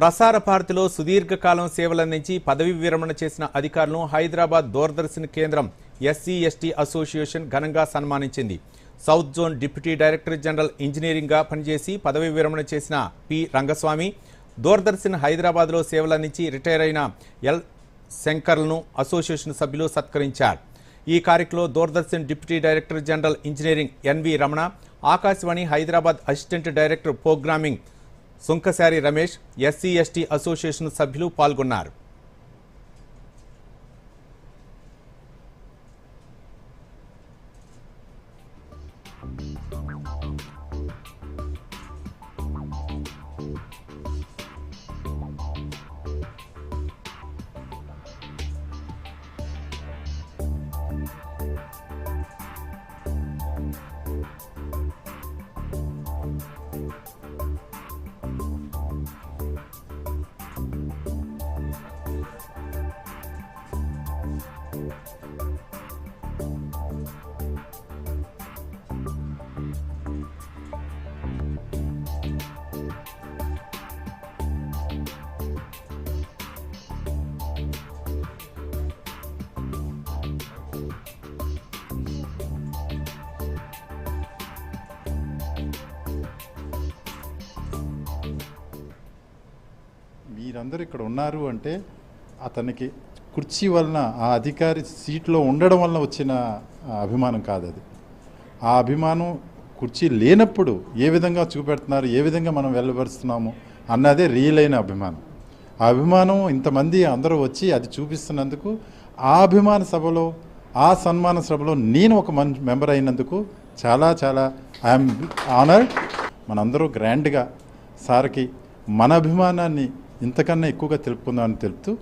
ప్రసార భారతిలో సుదీర్ఘకాలం సేవలందించి పదవి విరమణ చేసిన అధికారులను హైదరాబాద్ దూరదర్శన్ కేంద్రం ఎస్సీ ఎస్టీ అసోసియేషన్ ఘనంగా సన్మానించింది. South zone deputy director general ఇంజనీరింగ్గా పనిచేసి పదవి విరమణ చేసిన పి. రంగస్వామి దూరదర్శన్ హైదరాబాద్లో సేవలందించి రిటైర్ అయిన ఎల్. శంకర్లను అసోసియేషన్ సభ్యులు సత్కరించారు. ఈ కార్యక్రమంలో Doordarshan deputy director general engineering N V Ramana Akashvani Hyderabad assistant director programming Sunkasari Ramesh SC ST association సభ్యులు పాల్గొన్నారు మీరందరూ ఇక్కడ ఉన్నారు అంటే అతనికి కుర్చీ వలన ఆ అధికారి సీట్లో ఉండడం వలన వచ్చిన అభిమానం కాదు అది ఆ అభిమానం కుర్చీ లేనప్పుడు ఏ విధంగా చూపెడుతున్నారు ఏ విధంగా మనం వెళ్ళబరుస్తున్నాము అన్నదే రియల్ అయిన అభిమానం. ఆ అభిమానం ఇంతమంది అందరూ వచ్చి అది చూపిస్తున్నందుకు ఆ అభిమాన సభలో ఆ సన్మాన సభలో నేను ఒక మన్ మెంబర్ అయినందుకు చాలా చాలా ఐఎమ్ ఆనర్డ్. మనందరూ గ్రాండ్గా సార్కి మన అభిమానాన్ని ఇంతకన్నా ఎక్కువగా తెలుపుకుందామని తెలుపుతూ